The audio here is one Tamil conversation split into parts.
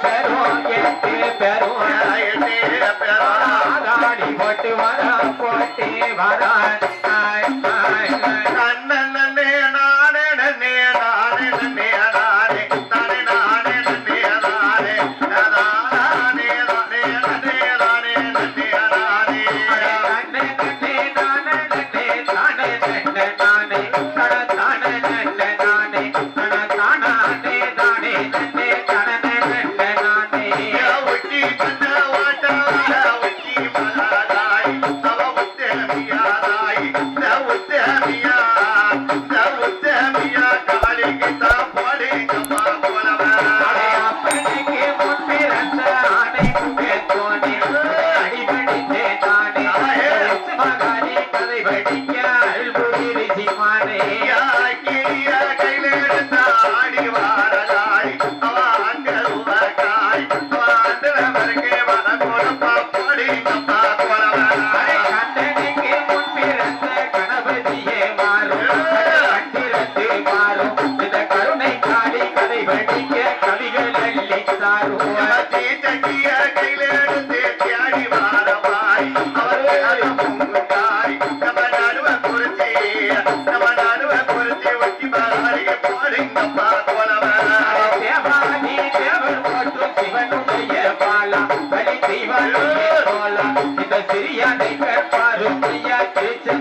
பெரும் எட்டு பெரும் எட்டு பெரும் போட்டு வரா போட்டு வரா பாலா பலி. செய்வார் இந்த சிறியானை கற்பாரும் ஐயா கேச்சு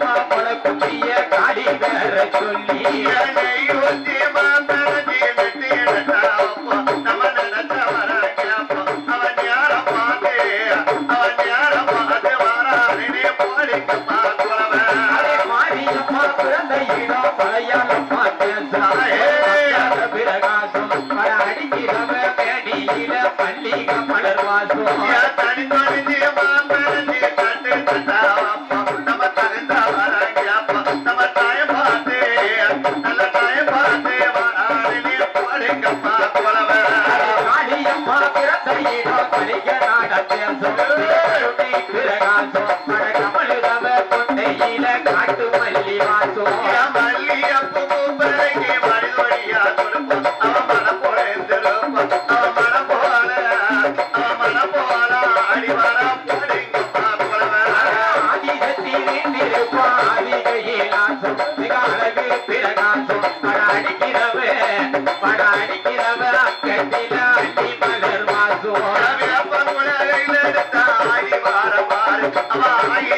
அம்மா கொலை குட்டிய காடி வேற சொல்லி என்னை யோசிமா காட்டும் மழை கமலுதவ பொன்னையில காட்டு மல்லி வாசும் மல்லியம் Ay,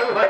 like,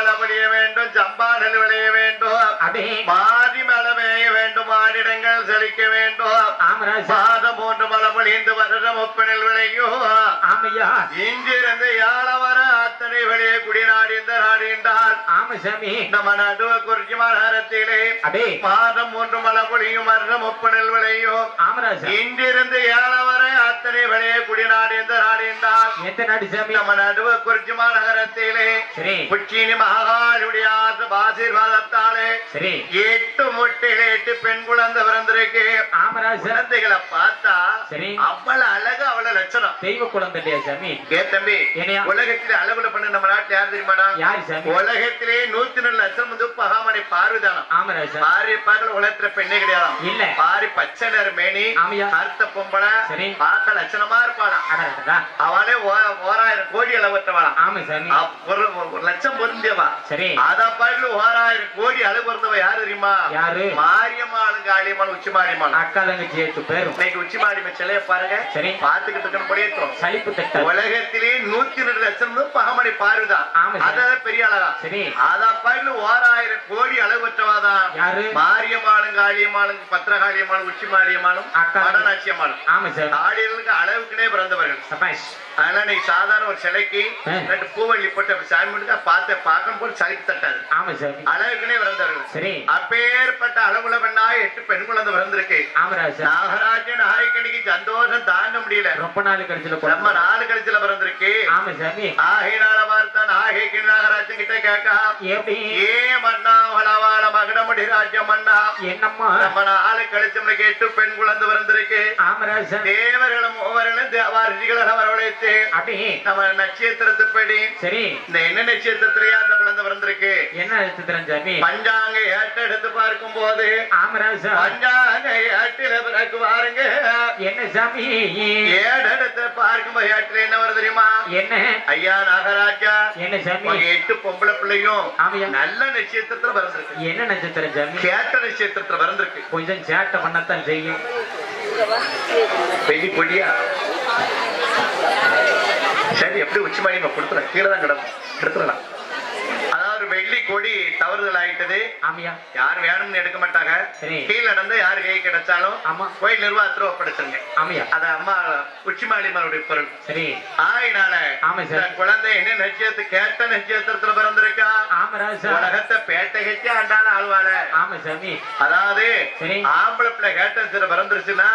மழை பொழிய வேண்டும் சம்பாடல் விளைய வேண்டும். மாறி மழை பெய்ய வேண்டும் மானிடங்கள் செழிக்க வேண்டும். மூன்று மழை பொழிந்து வருடம் ஒப்பனில் விளையும் ஆமையா. இங்கிருந்து யாழ வர அத்தனை வெளியே குடிநாடி இந்த நாடு என்றால் ஆமா சாமி. நம்ம நடுவ குறிச்சி மாநகரத்திலே அடே. மாதம் மூன்று மழை பொழியும் வருடம் ஒப்பனில் விளையும் ஆமராசா இன்றிருந்து ஏழ வரை அத்தனை வெளியே குடிநாடு இந்த நாடு என்றால் எந்த நாடு சாமி? நம்ம நடுவ குறிச்சி மாநகரத்திலே சரி. உச்சினி மகாலுடைய ஆசீர்வாதத்தாலே சரி. எட்டு முட்டையில எட்டு பெண் குழந்தை பிறந்திருக்கு. ஆமராசா குழந்தைகளை. பார்த்தா சரி. அவ்வளவு அழகு அவ்வளவு லட்சணம். தெய்வ குழந்தை இல்லையா சாமி ஏ தம்பி? உலகத்திலே அழகுல பண்ண நம்ம நாட்டுல யார் தெரியுமாடா யாரு சாமி உலகத்திலே நூத்தி ரெண்டு லட்சம் வந்து பகாமணி பார்வைதானம் ஆமராசா பாரி பார்க்கல உலகத்துல பெண்ணே கிடையாது இல்ல. பாரி பச்சை நிற மேனி கருத்த பொம்பளை சரி. பார்க்க லட்சணமா இருப்பாளாம். அவளே ஓராயிரம் கோடி அளவற்றவளாம். ஆமா சாமி ஒரு ஒரு லட்சம் பொருந்தியவா? சரி. அத பாட்டுல ஓராயிரம் கோடி அளவு பொருந்தவ யாரு தெரியுமா? யாரு? மாரியம்மாளும் காளியம்மாள் உச்சி மாரியம்மாள் அக்கா எட்டு பேரும். இன்னைக்கு உச்சி மாரியம்மன் சிலைய பாருங்க. சரி. பாத்துக்கிட்டு இருக்கணும் சலிப்பு தட்ட உலகத்திலே நூத்தி ரெண்டு லட்சம் பகமணி சார். அதான் பெரிய அழகா சரி. அத பாட்டுல ஓராயிரம் கோடி அளவு பெற்றவாதான் யாரு? மாரியம்மாளும் காளியம்மாளும் பத்திரகாளியம்மாளும் உச்சி மாரியம்மாளும். வடநாச்சியம்மாளும். ஆமா சார். ஆடியர்களுக்கு அளவுக்குனே பிறந்தவர்கள். சபாஷ். அதனால நீ சாதாரண ஒரு சிலைக்கு. ரெண்டு பூவள்ளி போட்டு சாமி முடிக்க பார்த்து பார்க்கும் போது சலிப்பு தட்டாது. ஆமா சார். அளவுக்குனே பிறந்தவர்கள். சரி. அப்பேற்பட்ட அளவுல பெண்ணா எட்டு பெண் குழந்தை பிறந்திருக்கு. ஆமராஜா நாகராஜன் நாயக்கனிக்கு சந்தோஷம் தாங்க முடியல. ரொம்ப நாள் கழிச்சுல கழிச்சுல பிறந்திருக்கு. ஆமா சாமி. ஆகையினால பார்த்தா நாகைக்கு நாகராஜன் கிட்ட கேட்கா எப்படி? ஏ மன்னா வளவாள மகடமுடி ராஜ்யம் மன்னா? என்னம்மா? நம்ம நாலு கழிச்சோம்னு கேட்டு பெண் குழந்தை பிறந்திருக்கு. ஆமராஜா தேவர்களும் மூவர்களும் தேவாரிகளை வரவழைத்து அப்படி. நம்ம நட்சத்திரத்துப்படி சரி. இந்த என்ன நட்சத்திரத்திலேயே அந்த குழந்தை பிறந்திருக்கு? என்ன எடுத்துக்கிறேன் சாமி? பஞ்சாங்க ஏட்ட எடுத்து பார்க்கும் போது ஆமராஜா பஞ்சாங்க ஏட்டில பிறகு பாருங்க என்ன சாமி? ஏடெடுத்து பார்க்கும்போது ஏட்டில என்ன வருது தெரியுமா? என்ன? ஐயா நாகராஜா என்ன சாமி? எட்டு பொம்பளை பிள்ளையும் நல்ல நட்சத்திரத்துல பிறந்திருக்கு. என்ன நட்சத்திரம் சாமி? கேட்ட நட்சத்திரத்துல பிறந்திருக்கு. கொஞ்சம் சேட்டை பண்ணத்தான் செய்யும். பெரிய கொடியா? சரி எப்படி உச்சி மாடி கொடுத்துறேன். கீழே தான் கிடக்கும். எடுத்துடலாம். கொடி தவறுதல் ஆயிட்டது ஆமையா? யார் வேணும்னு எடுக்க மாட்டாங்க. கீழே நடந்து யார் கை கிடைச்சாலும் ஆமா. கோயில் நிர்வாகத்துல ஒப்படைச்சிருங்க. ஆமையா? அத அம்மா உச்சிமாளிமாருடைய பொருள். சரி. ஆயினால ஆமா சார். குழந்தை என்ன நட்சத்திர கேட்ட நட்சத்திரத்துல பிறந்திருக்கா? உலகத்தை பேட்டை கட்டி ஆண்டான ஆழ்வாள ஆமா சாமி. அதாவது ஆம்பளை பிள்ளை கேட்ட நட்சத்திரம் பிறந்துருச்சுன்னா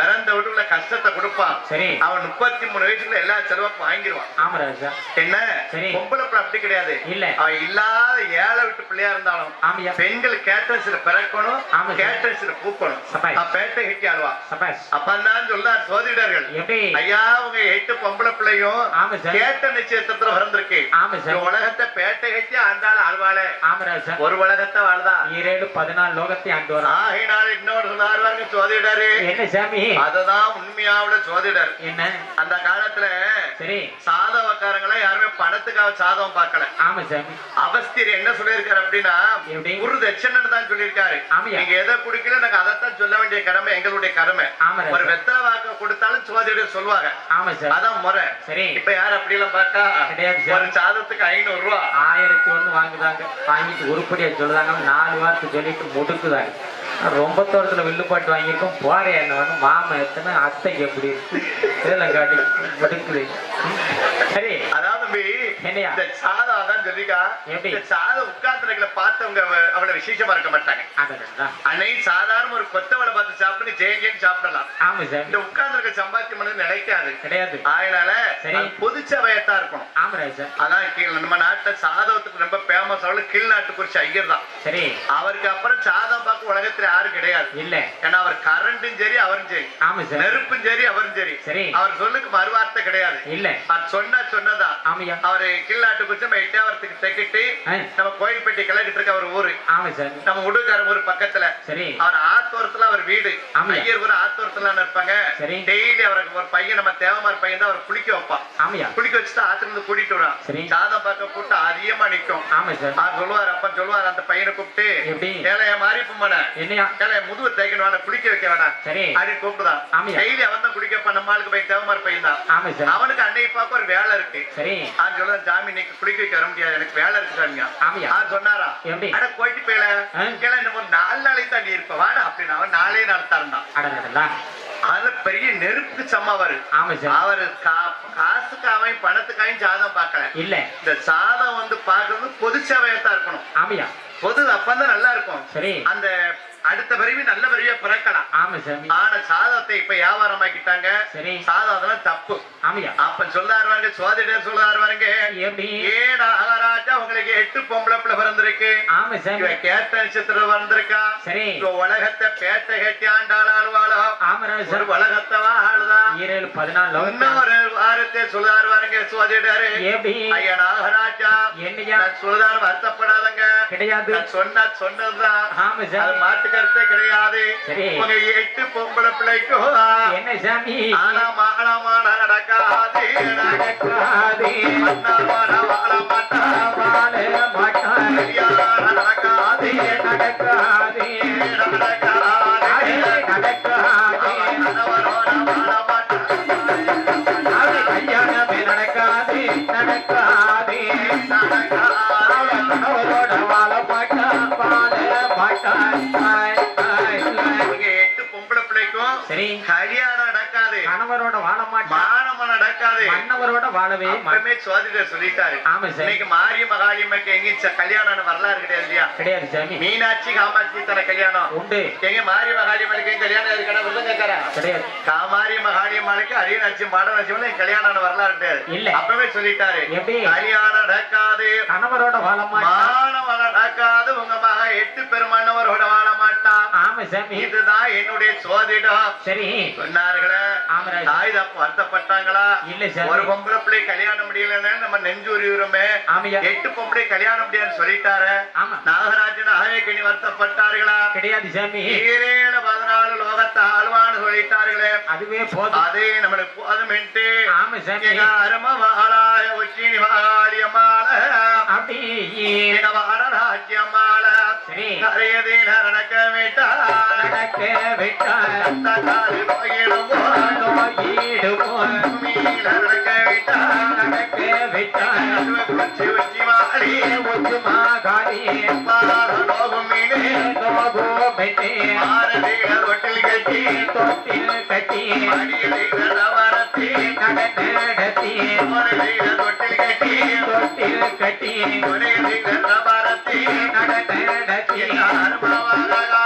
பிறந்த வீட்டுக்குள்ள கஷ்டத்தை கொடுப்பான். சரி. அவன் முப்பத்தி மூணு வயசுல எல்லா செலவும் வாங்கிடுவான். என்ன? சரி. பொம்பளை பிள்ளை அப்படி கிடையாது. இல்ல. அவன் இல்லாத ஏழை விட்டு பிள்ளையா இருந்தாலும் பெண்கள் கேட்டன்ஸ்ல பிறக்கணும். கேட்டன்ஸ்ல பூக்கணும். பேட்டை கட்டி ஆழ்வா சபாஷ். அப்பந்தான் சொல்லார் சோதிடர்கள். ஐயா உங்க எட்டு பொம்பளை பிள்ளையும் கேட்ட நட்சத்திரத்துல பிறந்திருக்கு. உலகத்தை பேட்டை கட்டி ஆண்டாள் ஆழ்வாளே. ஆமராஜா ஒரு உலகத்தை வாழ்தா ஈரேழு பதினாலு லோகத்தை ஆண்டு வரும் ஆகினால் இன்னொரு சொல்லாருவாங்க சோதிடரு. என்ன சாமி? அததான் உண்மையாவுல சோதிடர். என்ன? அந்த காலத்துல சரி. சாதவக்காரங்களை யாருமே பணத்துக்காக சாதகம் பார்க்கல. ஆமா சாமி. அவஸ்தியர் என்ன சொல்லியிருக்காரு அப்படின்னா குரு தட்சணன் தான் சொல்லியிருக்காரு. நீங்க எதை குடிக்கல நாங்க அதைத்தான் சொல்ல வேண்டிய கடமை எங்களுடைய கடமை. ஒரு வெத்தலை வாக்கு கொடுத்தாலும் சோதிடர் சொல்லுவாங்க. அதான் முறை. சரி. இப்ப யார் அப்படி எல்லாம் பார்த்தா ஒரு சாதத்துக்கு ஐநூறு ரூபா ஆயிரத்தி ஒண்ணு வாங்குதாங்க. வாங்கிட்டு உருப்படியா சொல்லுதாங்க நாலு வாரத்தை சொல்லிட்டு முடுக்குதாங்க. ரொம்ப தூரத்துல வில்லுப்பாட்டு வாங்கியிருக்கோம். போறேன் என்ன வந்து மாமன் எத்தனை அத்தைக்கு எப்படி இருக்கு? காட்டி முடுக்குது. சரி. அதாவது என்னையா? இந்த? இந்த உட்கார்ந்துருக்கல பார்த்தவங்க அவ்வளவு விசேஷமா இருக்க மாட்டாங்க. அன்னைக்கு சாதாரண ஒரு கொத்தவளை பார்த்து சாப்பிட்டு ஜெயம் சாப்பிடலாம். ஆமா சார். இந்த உட்கார்ந்துருக்க சம்பாத்தியம் பண்ணது நினைக்காது கிடையாது. அதனால பொது இருக்கணும். சார். அதான் நம்ம நாட்டுல சாதத்துக்கு ரொம்ப ஃபேமஸ் அவளு கீழ் நாட்டு குறிச்சி ஐயர் தான் சரி. அவருக்கு அப்புறம் சாதம் உலகத்துல யாரும் கிடையாது. இல்ல. ஏன்னா அவர் கரண்டும் சரி அவரும் சரி. ஆமா சார். நெருப்பும் சரி அவரும் சரி. சரி. அவர் சொல்லுக்கு மறுவார்த்தை கிடையாது. இல்ல. அவர் சொன்னா சொன்னதான் ஆமையா. அவரு கீழ்நாட்டு குறிச்சி நம்ம எட்டாவரத்துக்கு தெக்கிட்டு ஆ, நம்ம கோயில்பட்டி கிழக்கிட்டு இருக்க அவர் ஊரு. ஆமா சார். நம்ம உடுக்கார ஊர் பக்கத்துல. சரி. அவர் ஆத்தோரத்துல அவர் வீடு. ஐயர் ஒரு ஆத்தோரத்துல இருப்பாங்க? சரி. டெய்லி அவருக்கு ஒரு பையன் நம்ம தேவமார் பையன் தான் அவர் குளிக்க வைப்பான். ஆமையா. குளிக்க வச்சுட்டு ஆத்துல இருந்து கூட்டிட்டு வரான் சரி. சாதம் பார்க்க கூட்டம் அதிகமா நிக்கும் ஆமா சார். அவர் சொல்லுவார் அப்பன் சொல்லுவார் அந்த பையனை கூப்பிட்டு? ஏழைய மாறி பொம்மன என்னையா? ஏழைய முதுகு தேய்க்கணும் வேணாம் குளிக்க வைக்க வேணாம். சரி. அப்படின்னு கூப்பிடுதான். டெய்லி அவன் தான் குளிக்க வைப்பான் நம்ம ஆளுக்கு பையன் தேவமார் பையன் தான். அவனுக்கு அன்னைக்கு பார்க்க ஒரு வேலை இருக்கு. சரி. அவன் சொல்லுவான் சாமி இன்னைக்கு குளிக்க வைக்க வர முடியாது. எனக்கு வேலை இருக்கு சாமியா. ஆமையா? அவன் சொன்னாரா? அட போயிட்டு போயில? கேள நாலு நாளைக்கு தான் நீ இருப்ப. வாடா அப்படின்னு அவன் நாளே நாள் தரந்தான். அதுல பெரிய நெருப்புக்கு சார். அவரு கா- காசுக்காகவும் பணத்துக்காகவும் சாதம் பார்க்கல. இல்ல. இந்த சாதம் வந்து பார்க்கறது பொது சேவையத்தான் இருக்கணும். ஆமையா? பொது அப்பந்தான் நல்லா இருக்கும். சரி. அந்த அடுத்த பிறவி நல்ல பிறவியா பிறக்கலாம். ஆமா சாமி. ஆனா சாதத்தை இப்ப வியாபாரமாக்கிட்டாங்க. சரி. சாதம் அதெல்லாம் தப்பு. ஆமையா? அப்ப சொல்லாரு வாருங்க சோதிடர் சொல்றாரு வாருங்க ஏன் நாகராஜா உங்களுக்கு எட்டு பொம்பளை பிள்ளை பிறந்திருக்கு. ஆமா சாமி. இவ கேட்ட நட்சத்திரம் வந்திருக்கா சரி. இவ உலகத்தை பேட்டை கட்டி ஆண்டாள் ஆளுவாளோ? ஆமராஜ் ஒரு சார் உலகத்தவா ஆளுதான் ஈரேழு பதினாலு இன்னொரு வாரத்தை சொல்லுதாரு வாருங்க எப்படி? ஐயா நாகராஜா என்னையா? சொல்லுதாரு வருத்தப்படாதங்க. கிடையாது. சொன்னா சொன்னதுதான். ஆமா அது சாமி மாட்டு கருத்தே கிடையாது. உங்க எட்டு பொம்பளை பிள்ளைக்கும் என்ன சாமி? ஆனாமா ஆனாமான நடக்காது நடக்காதே. அண்ணாமான வாழ மாட்டா வாழ நடக்காது நடக்காதே நடக்காது. நடக்காதே. மாட்டா கல்யாணமே நடக்காதே நடக்காதே. நடக்காது. அவரோட வாழ மாட்டா வாழ மாட்டாய் கல்யாணம் நடக்காது. கணவரோட வாழ மாட்டா. மானம நடக்காது. மன்னவரோட வாழவே. மாட்டா அப்பவே சோதிடர் சொல்லிட்டாரு. ஆமா சார் இன்னைக்கு மாரிய மகாளியம்மைக்கு எங்கேயும் ச- கல்யாணம் வரலாறு கிடையாது இல்லையா? கிடையாது சாமி. மீனாட்சி காமாட்சி தன கல்யாணம். உண்டு. எங்க மாரிய மகாளியம்மனுக்கு எங்க கல்யாணம் இருக்கா கேக்குறா கிடையாது. காமாரி மகாளியம்மனுக்கு அரியநாச்சி மாடநாச்சி கல்யாணம் வரலாறு கிடையாது. இல்ல. அப்பவே சொல்லிட்டாரு? கல்யாணம் நடக்காது. கணவரோட வாழ மானவன் நடக்காது. உங்க மக எட்டு பெருமன்னவரோட வாழ மாட்டான் ஆமா சாமி. இதுதான் என்னுடைய சோதிடம் சரி. சொன்னார்களே. தாய் தப்பு வருத்தப்பட்டாங்களா? இல்ல. ஒரு பொம்பளை பிள்ளை கல்யாணம் முடியலன்னு நம்ம நெஞ்சு உரியுறோமே ஆமையா. எட்டு பொம்பளை கல்யாணம் முடியாதுன்னு சொல்லிட்டாரு. நாகராஜன் ஆயக்கணி வருத்தப்பட்டார்களா? கிடையாது சாமி. ஈரேழு பதினாலு லோகத்தை ஆழ்வான்னு சொல்லிட்டார்களே. அதுவே போதும். அதே நம்மளுக்கு போதுமென்ட்டு. ஆமா சாமி. அரும மகாளாய உச்சினி அப்படி வாடராஜ்யம்மாள சரி. நடக்க விட்டால் அந்த காலு போயிடுமோ நோயிடுவோம் மீன நடக்க விட்டால் நடக்க விட்டால் உச்சி உச்சி மாளி ஒத்து மாகாளி லோகம் மீனே நோகோமெட்டே ஆரதீக தொட்டில் கட்டி. தொட்டில் கட்டி அடியதீக நவரத்தி நடனடத்தி ஆரதீக தொட்டில் கட்டி. தொட்டில் கட்டி உடையதீக நவரத்தி நடனடத்தி அருமவகாரியர்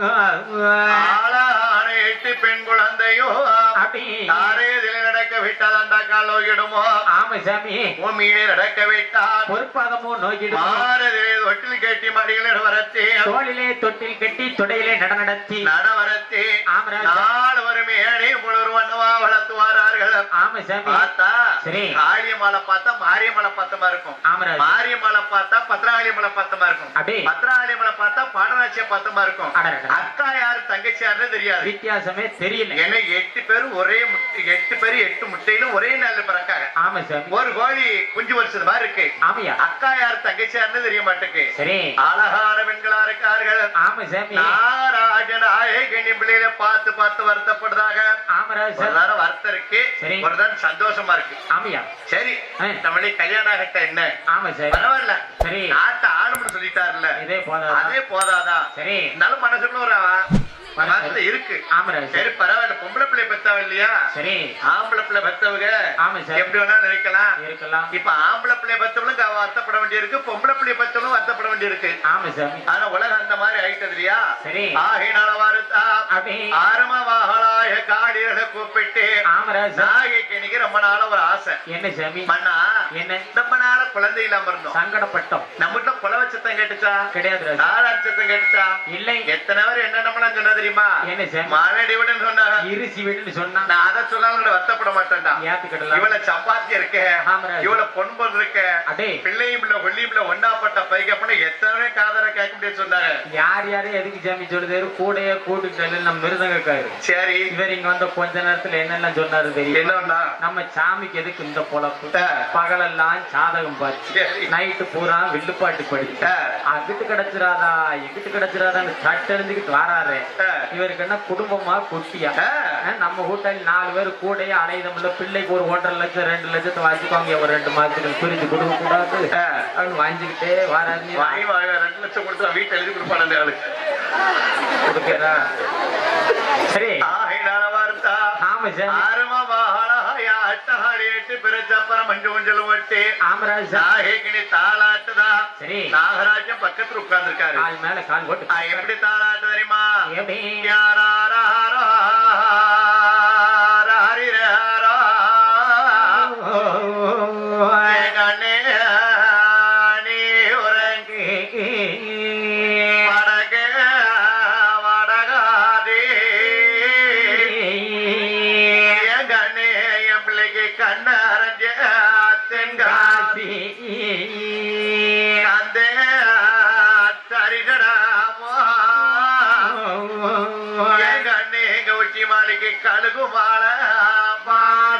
ஆளான எட்டு பெண் குழந்தையோ தாரேதில் நடக்க விட்டதண்டா காலோகிடுமோ ஆமா சாமி. பூமியிலே நடக்க விட்டால் பொறுப்பாதமோ நோக்கிடுமோ மாறதிலே தொட்டில் கட்டி மடிகளில் வரத்தே தோளிலே தொட்டில் கட்டி தொடையிலே நடனடத்தி நடவரத்தே ஆமராஜா நாள் வரும் ஏழை முழுவர் வண்ணவா வளர்த்துவார்கள் ஆமா சாமி. பார்த்தா சரி. பார்த்தா மாரியம்மளை பார்த்தமா இருக்கும். ஆமராஜ். பார்த்தா பத்ராளியம்மளை பார்த்தமா இருக்கும். அப்படியே. பத்ராளியம்மளை பார்த்தா பாடனாச்சிய பார்த்தமா இருக்கும். அடடட. அக்கா யாரு தங்கச்சி யாருன்னு தெரியாது. வித்தியாசமே தெரியல. ஏன்னா எட்டு பேரும் ஒரே எட்டு பேரும் எட்டு முட்டையிலும் ஒரே நாள்ல பிறக்காங்க. ஆமா சாமி. ஒரு கோழி குஞ்சு வருஷது மாதிரி இருக்கு. ஆமையா? அக்கா யார் தங்கச்சி யாருன்னு தெரிய மாட்டேக்கு சரி. அழகான பெண்களா இருக்கார்கள். ஆமா சாமி. நாராஜ நாயகனி பிள்ளையில பார்த்து பார்த்து வருத்தப்படுறாங்க. ஆமராஜ் வருத்தம் இருக்கு. ஒரு நேரம் சந்தோஷமா இருக்கு. ஆமையா? சரி. நம்மளே கல்யாணம் ஆகட்ட என்ன? ஆமா சார். பரவாயில்ல. சரி. நாட்டை ஆளும்னு சொல்லிட்டாருல்ல. இதே போதாதா? அதே போதாதான் சரி. இருந்தாலும் மனசுக்குள்ள ஒரு வார்த்தை இருக்கு. சரி பரவாயில்ல. பொம்பளை பிள்ளை பெத்தவ இல்லையா? சரி. ஆம்பளை பிள்ளை பெத்தவங்க ஆமா சார். எப்படி வேணா நினைக்கலாம் இருக்கலாம். இப்ப ஆம்பளை பிள்ளை பெத்தவளும் க- வருத்தப்பட வேண்டியிருக்கு பொம்பளை பிள்ளை பெத்தவளும் வருத்தப்பட வேண்டியிருக்கு. ஆமா சாமி ஆனா உலகம் அந்த மாதிரி ஆயிட்டது இல்லையா? சரி. வருத்தா ஆரமவாகலாய காடிகளை கூப்பிட்டு நாகைக்கு இன்னைக்கு ரொம்ப நாள ஒரு ஆசை. என்ன சாமி? மண்ணா என்ன? ரொம்ப நாள குழந்தை இல்லாம இருந்தோம் சங்கடப்பட்டோம். நம்மகிட்ட குலவ சத்தம் கேட்டுச்சா? கிடையாது சத்தம் கேட்டுச்சா? இல்லை. எத்தனை பேர் என்ன நம்மளாம் சொன்னா தெரியுமா? என்ன மாரடி விடுன்னு சொன்னாங்க. இருசி வீடுன்னு சொன்னா. நான் அதை சொன்னாலும் கூட வருத்தப்பட மாட்டேன்டா. ஏத்துக்கிடலாம். இவள சம்பாத்தி இருக்க. இவள பொன்பொருள் இருக்க. பிள்ளையும் இல்ல கொல்லியும் இல்ல ஒன்னாப்பட்ட பைக்கப்பட எத்தனை காதல கேட்க முடியாது சொன்னாங்க யார் யாரு எதுக்கு சாமி சொல்லுது? கூடைய நம்ம மிருதங்கக்காரு. சரி. இவர் இங்க வந்த கொஞ்ச நேரத்துல என்னெல்லாம் சொன்னாரு தெரியும்? என்னன்னா? நம்ம சாமிக்கு எதுக்கு இந்த பொழப்பு? பகலெல்லாம் சாதகம் பார்த்து சரி. நைட்டு பூரா வில்லுப்பாட்டு படிச்சு அங்கிட்டு கிடைச்சிராதா எங்கிட்டு கிடைச்சிராதான்னு தட்டெழுந்துக்கிட்டு வராரு. இவருக்கு என்ன குடும்பமா குட்டியா? நம்ம வீட்டில் நாலு பேர் கூடயே அலைதமில்ல பிள்ளைக்கு ஒரு ஒன்றரை லட்சம் ரெண்டு லட்சத்தை வாங்கிக்கோங்க. ஒரு ரெண்டு மாசத்துக்கு பிரிச்சு கொடுக்க கூடாது. அப்படின்னு வாங்கிக்கிட்டே வராது ரெண்டு லட்சம் கொடுத்து வீட்டு எழுதி கொடுப்பான் அந்த ஆளுக்கு. கொடுக்கிறா. சரி. ஆமா சாமி ஆரமா வாழாய அட்டஹாடிட்டு பிறச்சப்பறம் மஞ்சு கொஞ்சல் ஒட்டி. ஆமராஜ் சாமி. நாகைக்கினி தாளாட்டுதா. சரி. நாகராஜன் பக்கத்துல உட்கார்ந்து இருக்காரு மேல கால் போட்டு. எப்படி தாளாட்டு தெரியுமா? எப்படி?